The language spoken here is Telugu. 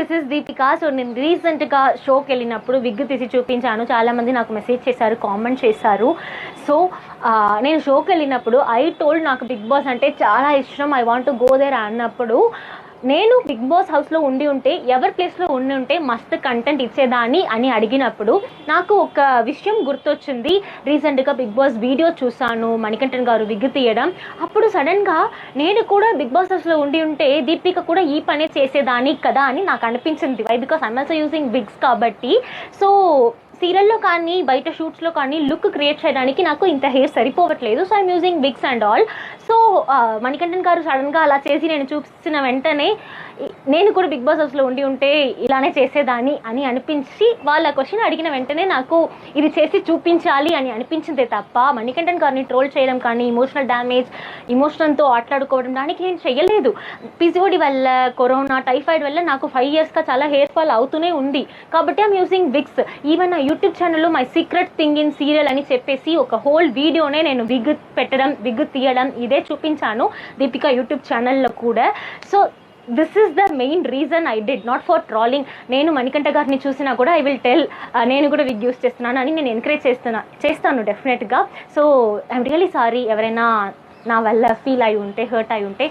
దిస్ ఇస్ దీపికా సో నేను రీసెంట్గా షోకి వెళ్ళినప్పుడు విగ్ తీసి చూపించాను. చాలామంది నాకు మెసేజ్ చేశారు కామెంట్ చేశారు. సో నేను షోకి వెళ్ళినప్పుడు ఐ టోల్డ్ నాకు బిగ్ బాస్ అంటే చాలా ఇష్టం I want to go there అన్నప్పుడు నేను బిగ్ బాస్ హౌస్లో ఉండి ఉంటే ఎవరి ప్లేస్లో ఉండి ఉంటే మస్తు కంటెంట్ ఇచ్చేదాన్ని అని అడిగినప్పుడు నాకు ఒక విషయం గుర్తొచ్చింది. రీసెంట్గా బిగ్ బాస్ వీడియో చూసాను మణికంఠన్ గారు విగ్గు తీయడం. అప్పుడు సడన్గా నేను కూడా బిగ్ బాస్ హౌస్లో ఉండి ఉంటే దీపిక కూడా ఈ పనే చేసేదాన్ని కదా అని నాకు అనిపించింది. Why because I'm also using wigs కాబట్టి. సో సీరియల్లో కానీ బయట షూట్స్లో కానీ లుక్ క్రియేట్ చేయడానికి నాకు ఇంత హెయిర్ సరిపోవట్లేదు. So I'm using wigs and all so Manikantan uh, గారు సడన్గా అలా చేసి నేను చూసిన వెంటనే నేను కూడా బిగ్ బాస్ హౌస్లో ఉండి ఉంటే ఇలానే చేసేదాన్ని అని అనిపించి వాళ్ళ క్వశ్చన్ అడిగిన వెంటనే నాకు ఇది చేసి చూపించాలి అని అనిపించిందే తప్ప మణికంఠన్ గారిని ట్రోల్ చేయడం కానీ ఇమోషనల్ డ్యామేజ్ ఇమోషనల్తో ఆటలాడుకోవడం దానికి నేను చేయలేదు పిసిఓడి వల్ల కరోనా టైఫాయిడ్ వల్ల నాకు ఫైవ్ ఇయర్స్గా చాలా హెయిర్ ఫాల్ అవుతూనే ఉంది. కాబట్టి ఐమ్ యూజింగ్ విగ్స్ ఈవెన్ నా యూట్యూబ్ ఛానల్లో my secret thing in serial అని చెప్పేసి ఒక హోల్ వీడియోనే నేను విగ్ పెట్టడం విగ్ తీయడం ఇదే చూపించాను దీపిక యూట్యూబ్ ఛానల్లో కూడా. So this is the main reason I did not for trolling నేను మణికంఠ గారిని చూసినా కూడా ఐ విల్ టెల్ నేను కూడా విగ్ యూస్ చేస్తున్నాను అని నేను ఎంకరేజ్ చేస్తున్నా చేస్తాను డెఫినెట్గా సో ఐమ్ రియలీ సారీ ఎవరైనా నా వల్ల ఫీల్ అయి ఉంటే హర్ట్ అయి ఉంటే